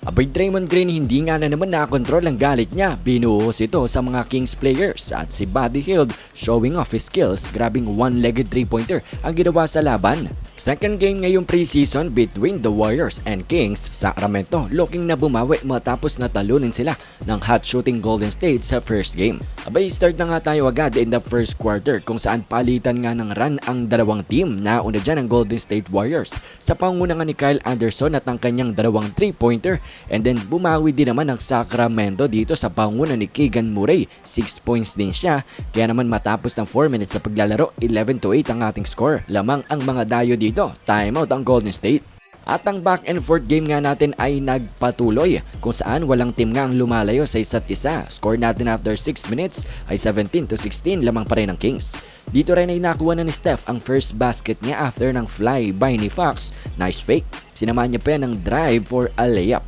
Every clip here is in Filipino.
Abay Draymond Green hindi nga na naman nakakontrol ang galit niya. Binuhos ito sa mga Kings players at si Buddy Hield showing off his skills. Grabing one-legged three-pointer ang ginawa sa laban. Second game ngayong preseason between the Warriors and Kings, Sacramento looking na bumawi matapos na talunin sila ng hot shooting Golden State sa first game. Abay start na nga tayo agad in the first quarter kung saan palitan nga ng run ang dalawang team. Nauna dyan ang Golden State Warriors sa panguna nga ni Kyle Anderson at ang kanyang dalawang three-pointer and then bumawi din naman ang Sacramento dito sa panguna ni Keegan Murray. 6 points din siya kaya naman matapos ng 4 minutes sa paglalaro 11 to 8 ang ating score. Lamang ang mga dayo dito. Timeout ang Golden State. At ang back and forth game nga natin ay nagpatuloy kung saan walang team nga ang lumalayo sa isa't isa. Score natin after 6 minutes ay 17 to 16 lamang pa rin ng Kings. Dito rin ay nakuha na ni Steph ang first basket niya after ng fly-by ni Fox. Nice fake. Sinamahan niya pa ng drive for a layup.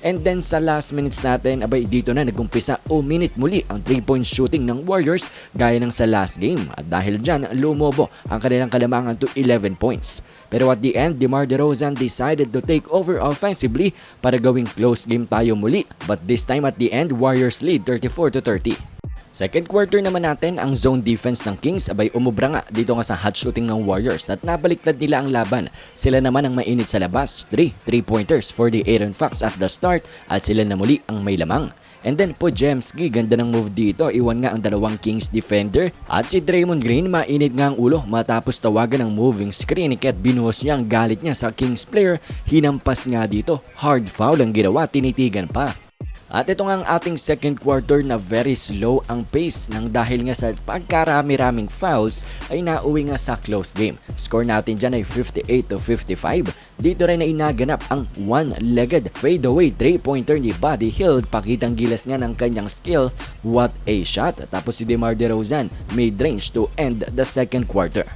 And then sa last minutes natin, abay dito na nagumpisa o minute muli ang 3-point shooting ng Warriors gaya ng sa last game. At dahil dyan, lumobo ang kanilang kalamangan to 11 points. Pero at the end, DeMar DeRozan decided to take over offensively para gawing close game tayo muli. But this time at the end, Warriors lead 34 to 30. Second quarter naman natin ang zone defense ng Kings abay umubra nga dito nga sa hot shooting ng Warriors at nabaliktad nila ang laban. Sila naman ang mainit sa labas. 3 3-pointers for the Aaron Fox at the start at sila na muli ang may lamang. And then po Jemski, ganda ng move dito. Iwan nga ang dalawang Kings defender. At si Draymond Green, mainit nga ang ulo matapos tawagan ng moving screen. Kat binuhos niya ang galit niya sa Kings player. Hinampas nga dito. Hard foul ang ginawa, tinitigan pa. At ito nga ang ating second quarter na very slow ang pace nang dahil nga sa pagkarami-raming fouls ay nauwi nga sa close game. Score natin dyan ay 58 to 55. Dito rin ay naganap ang one-legged fadeaway 3-pointer ni Buddy Hield. Pakitang gilas nga ng kanyang skill. What a shot! Tapos si DeMar DeRozan mid-range to end the second quarter.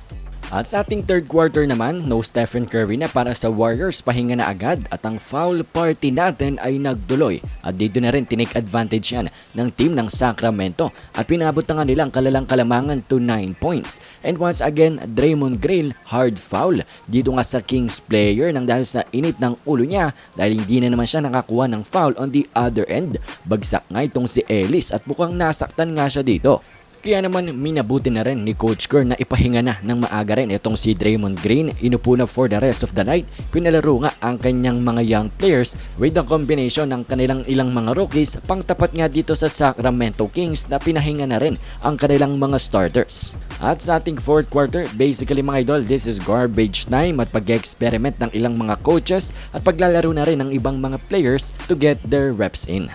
At sa ating third quarter naman, no Stephen Curry na para sa Warriors, pahinga na agad at ang foul party natin ay nagduloy. At dito na rin tinake advantage yan ng team ng Sacramento at pinabot na nga nila ang kalalang kalamangan to 9 points. And once again, Draymond Green hard foul dito nga sa Kings player nang dahil sa init ng ulo niya dahil hindi na naman siya nakakuha ng foul on the other end. Bagsak nga itong si Ellis at mukhang nasaktan nga siya dito. Kaya naman minabuti na rin ni Coach Kerr na ipahinga na ng maaga rin itong si Draymond Green. Inupo na for the rest of the night. Pinalaro nga ang kanyang mga young players with the combination ng kanilang ilang mga rookies pangtapat nga dito sa Sacramento Kings na pinahinga na rin ang kanilang mga starters. At sa ating fourth quarter, basically mga idol, this is garbage time at pag-experiment ng ilang mga coaches at paglalaro na rin ng ibang mga players to get their reps in.